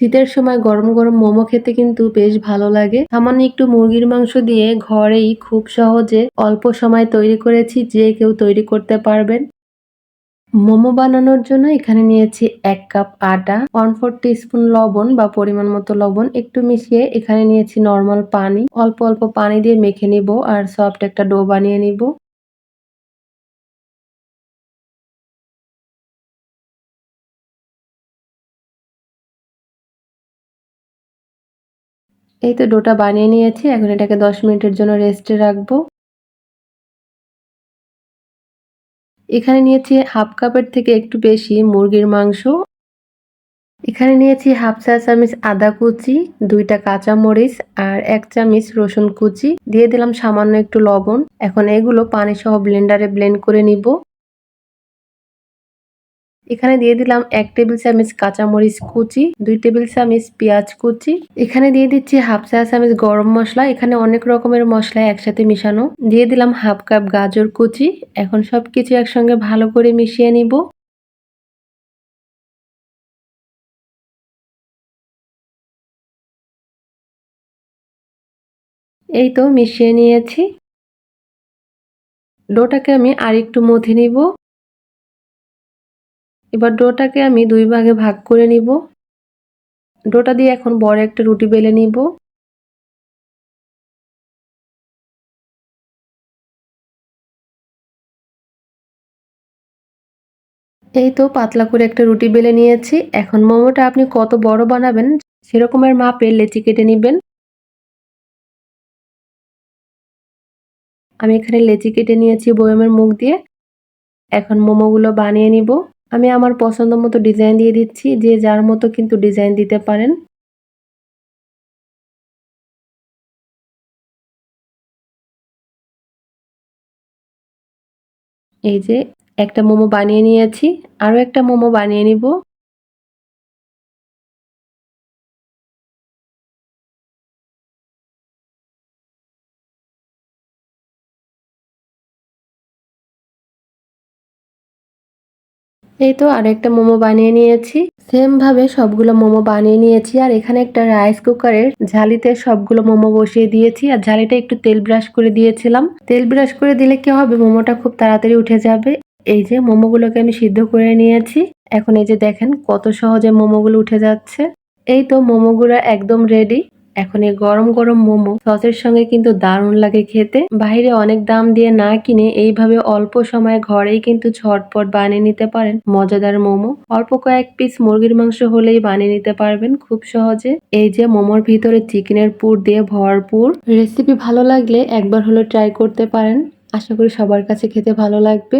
শীতের সময় গরম গরম মোমো খেতে কিন্তু বেশ ভালো লাগে। সামান্য একটু মুরগির মাংস দিয়ে ঘরেই খুব সহজে অল্প সময় তৈরি করেছি যে কেউ তৈরি করতে পারবেন। মোমো বানানোর জন্য এখানে নিয়েছি এক কাপ আটা ওয়ান ফোর স্পুন লবণ বা পরিমাণ মতো লবণ, একটু মিশিয়ে এখানে নিয়েছি নর্মাল পানি। অল্প অল্প পানি দিয়ে মেখে নিব আর সফট একটা ডো বানিয়ে নিব। এই তো ডোটা বানিয়ে নিয়েছি, এখন এটাকে দশ মিনিটের জন্য রেস্টে রাখব। এখানে নিয়েছি হাফ কাপের থেকে একটু বেশি মুরগির মাংস। এখানে নিয়েছি হাফ চা চামিচ আদা কুচি, দুইটা কাঁচা মরিচ আর এক চামিচ রসুন কুচি। দিয়ে দিলাম সামান্য একটু লবণ। এখন এগুলো পানি সহ ব্লেন্ডারে ব্লেন্ড করে নিব। এখানে দিয়ে দিলাম এক টেবিল চামচ কাঁচামরিচ কুচি, দুই টেবিল চামচ পেঁয়াজ কুচি। এখানে দিয়ে দিচ্ছি হাফ চা চামচ গরম মশলা, এখানে অনেক রকমের মশলা একসাথে মিশানো। দিয়ে দিলাম হাফ কাপ গাজর কুচি, এখন সবকিছু একসঙ্গে ভালো করে মিশিয়ে নিব। এই তো মিশিয়ে নিয়েছি। ডোটাকে আমি আর একটু মথে নিব। এবার ডোটাকে আমি দুই ভাগে ভাগ করে নিব। ডোটা দিয়ে এখন বড় একটা রুটি বেলে নিব। এই তো পাতলা করে একটা রুটি বেলে নিয়েছি। এখন মোমোটা আপনি কত বড় বানাবেন সেরকমের মাপে লেচি কেটে নেবেন। আমি এখানে লেচি কেটে নিয়েছি বয়মের মুখ দিয়ে। এখন মোমোগুলো বানিয়ে নিব। আমি আমার পছন্দ মতো ডিজাইন দিয়ে দিচ্ছি, যে যার মতো কিন্তু ডিজাইন দিতে পারেন। এই যে একটা মোমো বানিয়ে নিয়েছি, আরও একটা মোমো বানিয়ে নিব। এই তো আরেকটা মোমো বানিয়ে নিয়েছি। সেম ভাবে সবগুলো মোমো বানিয়ে নিয়েছি আর এখানে একটা রাইস কুকারের ঝালিতে সবগুলো মোমো বসিয়ে দিয়েছি আর ঝালিটা একটু তেল ব্রাশ করে দিয়েছিলাম। তেল ব্রাশ করে দিলে কি হবে? মোমোটা খুব তাড়াতাড়ি উঠে যাবে। এই যে মোমোগুলোকে আমি সিদ্ধ করে নিয়েছি। এখন এই যে দেখেন কত সহজে মোমোগুলো উঠে যাচ্ছে। এই তো মোমোগুলো একদম রেডি এখন এই গরম গরম মোমো সসের সঙ্গে কিন্তু দারুণ লাগে খেতে। বাইরে অনেক দাম দিয়ে না কিনে এইভাবে অল্প সময় ঘরেই কিন্তু ঝটপট বানিয়ে নিতে পারেন মজাদার মোমো। অল্প কয়েক পিস মুরগির মাংস হলেই বানিয়ে নিতে পারবেন খুব সহজে। এই যে মোমোর ভিতরে চিকেনের পুর দিয়ে ভরপুর। রেসিপি ভালো লাগলে একবার হলো ট্রাই করতে পারেন। আশা করি সবার কাছে খেতে ভালো লাগবে।